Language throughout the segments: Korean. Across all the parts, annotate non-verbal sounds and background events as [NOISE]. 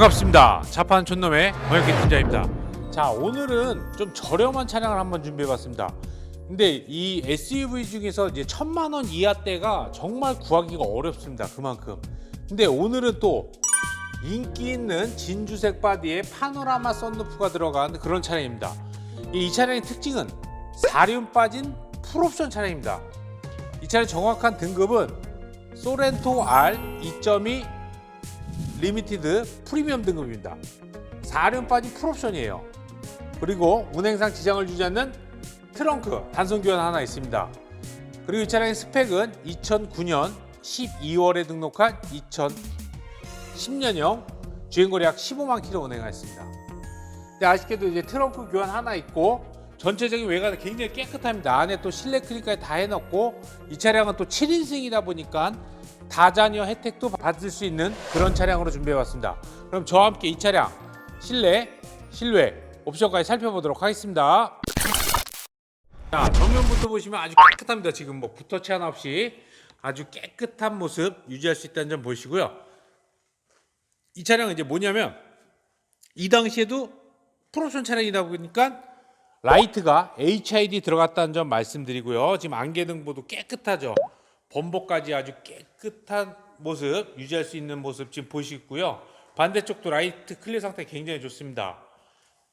반갑습니다. 자판 촌놈의 번역기 팀장입니다. 자, 오늘은 좀 저렴한 차량을 한번 준비해봤습니다. 근데 이 SUV 중에서 이제 천만 원 이하대가 정말 구하기가 어렵습니다. 그만큼. 근데 오늘은 또 인기 있는 진주색 바디에 파노라마 썬루프가 들어간 그런 차량입니다. 이, 이 차량의 특징은 사륜 빠진 풀옵션 차량입니다. 이 차량 정확한 등급은 소렌토 R 2.2 리미티드 프리미엄 등급입니다. 4륜 빠진 풀옵션이에요. 그리고 운행상 지장을 주지 않는 트렁크 단선 교환 하나 있습니다. 그리고 이 차량의 스펙은 2009년 12월에 등록한 2010년형 주행거리 약 15만 킬로 운행했습니다. 근데 아쉽게도 이제 트렁크 교환 하나 있고 전체적인 외관은 굉장히 깨끗합니다. 안에 또 실내 크리까지 다 해놓고 이 차량은 또 7인승이다 보니까 다자녀 혜택도 받을 수 있는 그런 차량으로 준비해 봤습니다. 그럼 저와 함께 이 차량 실내, 실외, 옵션까지 살펴보도록 하겠습니다. 자, 정면부터 보시면 아주 깨끗합니다. 지금 뭐 붓터치 하나 없이 아주 깨끗한 모습 유지할 수 있다는 점 보시고요. 이 차량은 이제 뭐냐면 이 당시에도 프로션 차량이다 보니까 라이트가 HID 들어갔다는 점 말씀드리고요. 지금 안개등보도 깨끗하죠. 범버까지 아주 깨끗한 모습 유지할 수 있는 모습 지금 보시고요. 반대쪽도 라이트 클리어 상태 굉장히 좋습니다.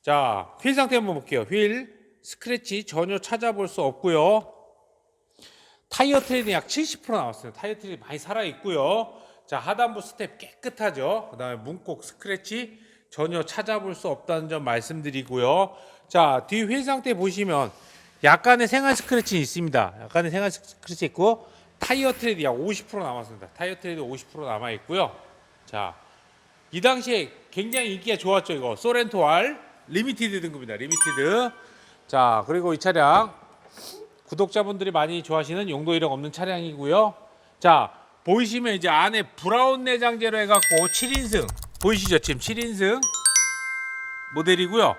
자, 휠 상태 한번 볼게요. 휠 스크래치 전혀 찾아볼 수 없고요. 타이어 트레이는 약 70% 나왔어요. 타이어 트레이 많이 살아 있고요. 자, 하단부 스텝 깨끗하죠. 그다음에 문콕 스크래치 전혀 찾아볼 수 없다는 점 말씀드리고요. 자, 뒤 휠 상태 보시면 약간의 생활 스크래치 있습니다. 약간의 생활 스크래치 있고 타이어 트레이드 약 50% 남았습니다. 타이어 트레이드 50% 남아 있고요. 자, 이 당시에 굉장히 인기가 좋았죠. 이거 소렌토 R 리미티드 등급입니다. 리미티드. 자, 그리고 이 차량 구독자분들이 많이 좋아하시는 용도 이력 없는 차량이고요. 자, 보이시면 이제 안에 브라운 내장재로 해갖고 7인승 보이시죠? 지금 7인승 모델이고요.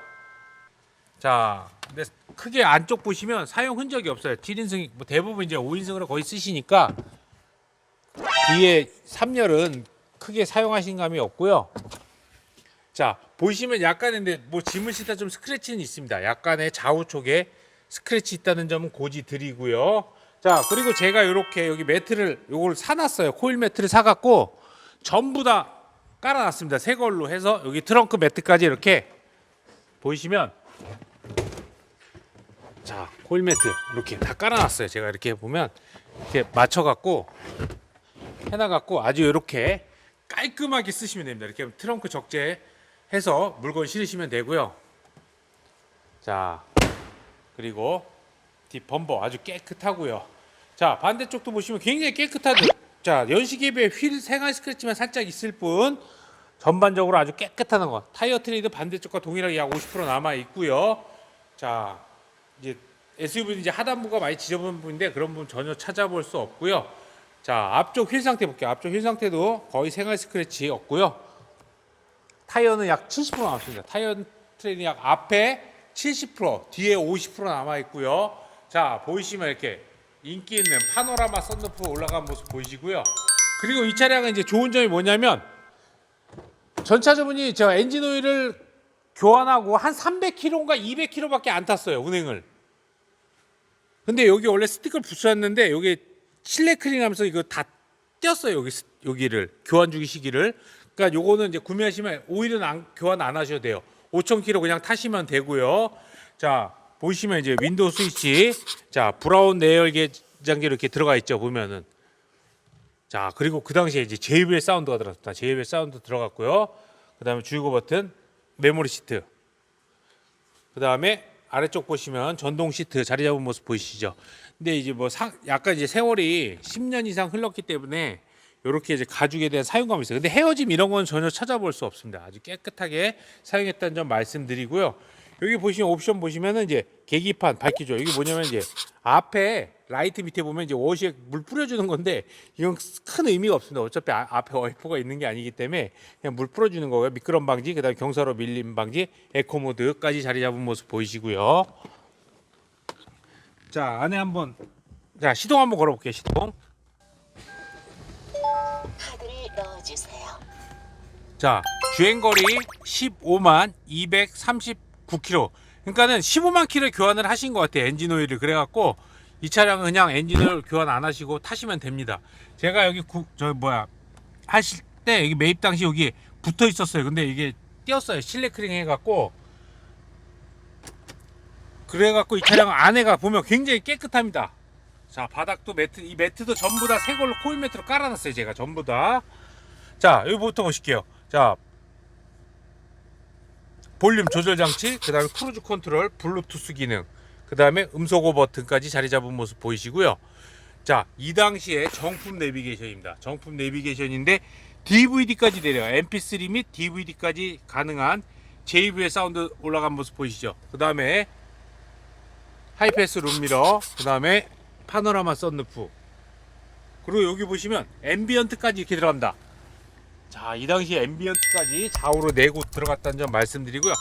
자, 근데 크게 안쪽 보시면 사용 흔적이 없어요. 7인승 뭐 대부분 이제 5인승으로 거의 쓰시니까 뒤에 3열은 크게 사용하신 감이 없고요. 자, 보시면 약간의 근데 뭐 짐을 싣다 좀 스크래치는 있습니다. 약간의 좌우 쪽에 스크래치 있다는 점은 고지 드리고요. 자, 그리고 제가 이렇게 여기 매트를 요걸 사놨어요. 코일 매트를 사갖고 전부 다 깔아놨습니다. 새 걸로 해서 여기 트렁크 매트까지 이렇게 보이시면 자, 코일 매트 이렇게 다 깔아놨어요. 제가 이렇게 보면 이렇게 맞춰갖고 해놔갖고 아주 이렇게 깔끔하게 쓰시면 됩니다. 이렇게 트렁크 적재해서 물건 실으시면 되고요. 자, 그리고 뒷 범버 아주 깨끗하고요. 자, 반대쪽도 보시면 굉장히 깨끗하죠. 자, 연식에 휠 생활 스크래치만 살짝 있을 뿐 전반적으로 아주 깨끗한 것. 타이어 트레이드 반대쪽과 동일하게 약 50% 남아 있고요. 자, 이제 SUV는 이제 하단부가 많이 지저분한 부분인데 그런 부분 전혀 찾아볼 수 없고요. 자, 앞쪽 휠 상태 볼게요. 앞쪽 휠 상태도 거의 생활 스크래치 없고요. 타이어는 약 70% 남았습니다. 타이어 트레이는 약 앞에 70%, 뒤에 50% 남아 있고요. 자, 보이시면 이렇게 인기 있는 파노라마 썬루프 올라간 모습 보이시고요. 그리고 이 차량은 이제 좋은 점이 뭐냐면 전차주분이 저 엔진 오일을 교환하고 한 300km인가 200km밖에 안 탔어요 운행을. 근데 여기 원래 스티커를 붙였는데 여기 실내 클린하면서 이거 다 떼었어요 여기 스- 여기를 교환 주기 시기를. 그러니까 요거는 이제 구매하시면 오일은 안, 교환 안 하셔도 돼요. 5,000km 그냥 타시면 되고요. 자 보시면 이제 윈도우 스위치, 자 브라운 내열계 장기 이렇게 들어가 있죠 보면은. 자 그리고 그 당시에 이제 JBL 사운드가 들어갔다. JBL 사운드 들어갔고요. 그다음에 주유구 버튼, 메모리 시트. 그 다음에 아래쪽 보시면 전동 시트 자리 잡은 모습 보이시죠? 근데 이제 뭐 상, 약간 이제 세월이 10년 이상 흘렀기 때문에 이렇게 이제 가죽에 대한 사용감이 있어요. 근데 헤어짐 이런 건 전혀 찾아볼 수 없습니다. 아주 깨끗하게 사용했다는 점 말씀드리고요. 여기 보시면 옵션 보시면은 이제 계기판 밝히죠. 여기 뭐냐면 이제 앞에 라이트 밑에 보면 이제 워시액 물 뿌려주는 건데 이건 큰 의미가 없습니다. 어차피 아- 앞에 와이퍼가 있는 게 아니기 때문에 그냥 물 뿌려주는 거고요. 미끄럼 방지, 그다음에 경사로 밀림 방지, 에코 모드까지 자리 잡은 모습 보이시고요. 자 안에 한번 자 시동 한번 걸어볼게요. 시동. 카드를 넣어주세요. 자 주행거리 15만 239km. 그러니까는 15만 킬로 교환을 하신 것 같아요. 엔진 오일을. 그래갖고 이 차량은 그냥 엔진 오일 교환 안 하시고 타시면 됩니다. 제가 여기 구, 저 뭐야 하실 때 여기 매입 당시 여기 붙어 있었어요. 근데 이게 띄었어요. 실내 크링 해갖고 그래갖고 이 차량 안에가 보면 굉장히 깨끗합니다. 자 바닥도 매트 이 매트도 전부 다 새 걸로 코일 매트로 깔아놨어요. 제가 전부 다. 자 여기부터 보실게요. 자 볼륨 조절 장치, 그 다음에 크루즈 컨트롤, 블루투스 기능, 그 다음에 음소거 버튼까지 자리 잡은 모습 보이시고요. 자, 이 당시에 정품 내비게이션입니다. 정품 내비게이션인데 DVD까지 내려요. MP3 및 DVD까지 가능한 JBL 사운드 올라간 모습 보이시죠? 그 다음에 하이패스 룸미러, 그 다음에 파노라마 썬루프. 그리고 여기 보시면 앰비언트까지 이렇게 들어갑니다. 자, 이 당시 앰비언트까지 좌우로 내고 들어갔다는 점 말씀드리고요.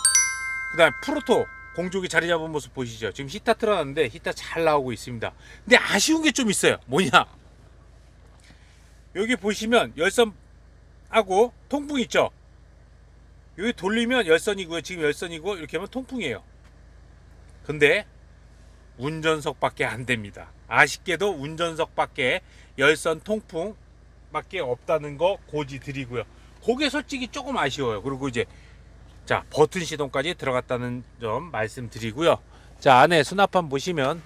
그 다음 프로토 공조기 자리 잡은 모습 보이시죠? 지금 히타 틀어놨는데 히타 잘 나오고 있습니다. 근데 아쉬운 게 좀 있어요. 뭐냐? 여기 보시면 열선하고 통풍 있죠? 여기 돌리면 열선이고요. 지금 열선이고 이렇게 하면 통풍이에요. 근데 운전석밖에 안 됩니다. 아쉽게도 운전석밖에 열선 통풍 밖에 없다는 거 고지 드리고요. 그게 솔직히 조금 아쉬워요. 그리고 이제 자 버튼 시동까지 들어갔다는 점 말씀드리고요. 자 안에 수납판 보시면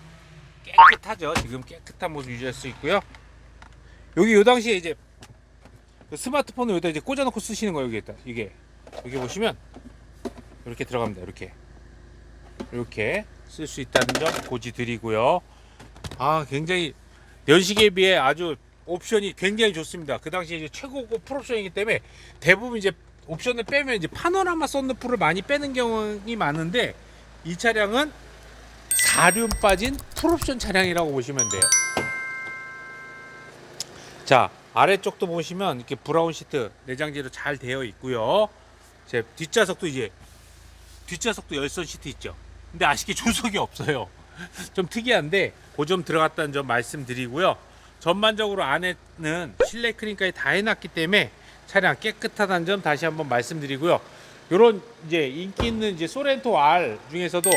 깨끗하죠. 지금 깨끗한 모습 유지할 수 있고요. 여기 요 당시에 이제 그 스마트폰을 여기다 이제 꽂아놓고 쓰시는 거예요. 여기다 이게 여기 보시면 이렇게 들어갑니다. 이렇게 이렇게 쓸 수 있다는 점 고지 드리고요. 아 굉장히 연식에 비해 아주 옵션이 굉장히 좋습니다. 그 당시에 이제 최고급 풀옵션이기 때문에 대부분 이제 옵션을 빼면 이제 파노라마 썬루프를 많이 빼는 경우가 많은데 이 차량은 4륜 빠진 풀옵션 차량이라고 보시면 돼요. 자 아래쪽도 보시면 이렇게 브라운 시트 내장재로 잘 되어 있고요. 제 뒷좌석도 이제 뒷좌석도 열선 시트 있죠. 근데 아쉽게 [LAUGHS] 조석이 없어요. 좀 특이한데 그 점 들어갔다는 점 말씀드리고요. 전반적으로 안에는 실내 크림까지 다 해놨기 때문에 차량 깨끗하다는 점 다시 한번 말씀드리고요. 요런 이제 인기 있는 이제 소렌토 R 중에서도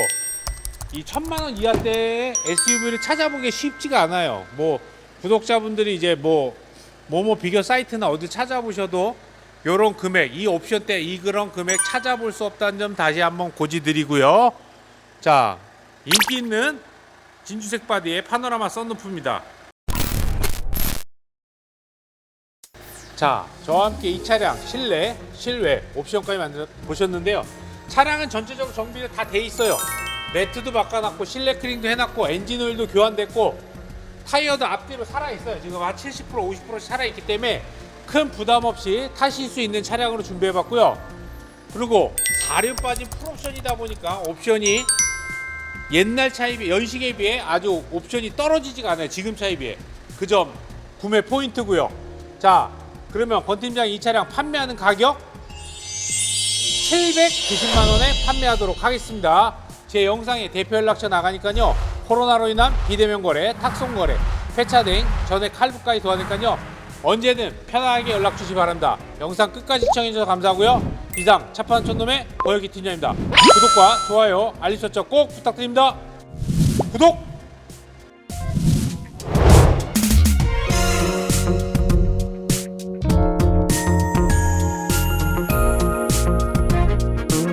이 천만 원 이하 대의 SUV를 찾아보기 쉽지가 않아요. 뭐 구독자분들이 이제 뭐 뭐뭐 비교 사이트나 어디 찾아보셔도 요런 금액, 이 옵션 때 이 그런 금액 찾아볼 수 없다는 점 다시 한번 고지드리고요. 자, 인기 있는 진주색 바디의 파노라마 썬루프입니다. 자, 저와 함께 이 차량 실내, 실외 옵션까지 만들어 보셨는데요. 차량은 전체적으로 정비가 다돼 있어요. 매트도 바꿔놨고 실내 크링도 해놨고 엔진 오일도 교환됐고 타이어도 앞뒤로 살아 있어요. 지금 한 70% 50% 살아 있기 때문에 큰 부담 없이 타실 수 있는 차량으로 준비해봤고요. 그리고 4륜 빠진 풀옵션이다 보니까 옵션이 옛날 차에 비해 연식에 비해 아주 옵션이 떨어지지가 않아요. 지금 차에 비해 그 점 구매 포인트고요. 자, 그러면 권 팀장 이 차량 판매하는 가격 790만 원에 판매하도록 하겠습니다. 제 영상에 대표 연락처 나가니까요. 코로나로 인한 비대면 거래, 탁송 거래, 폐차등, 전액 할부까지 도와니까요. 언제든 편하게 연락 주시 기 바랍니다. 영상 끝까지 시청해 주셔서 감사하고요. 이상 차파는 촌놈의 고혁이 팀장입니다. 구독과 좋아요, 알림 설정 꼭 부탁드립니다. 구독!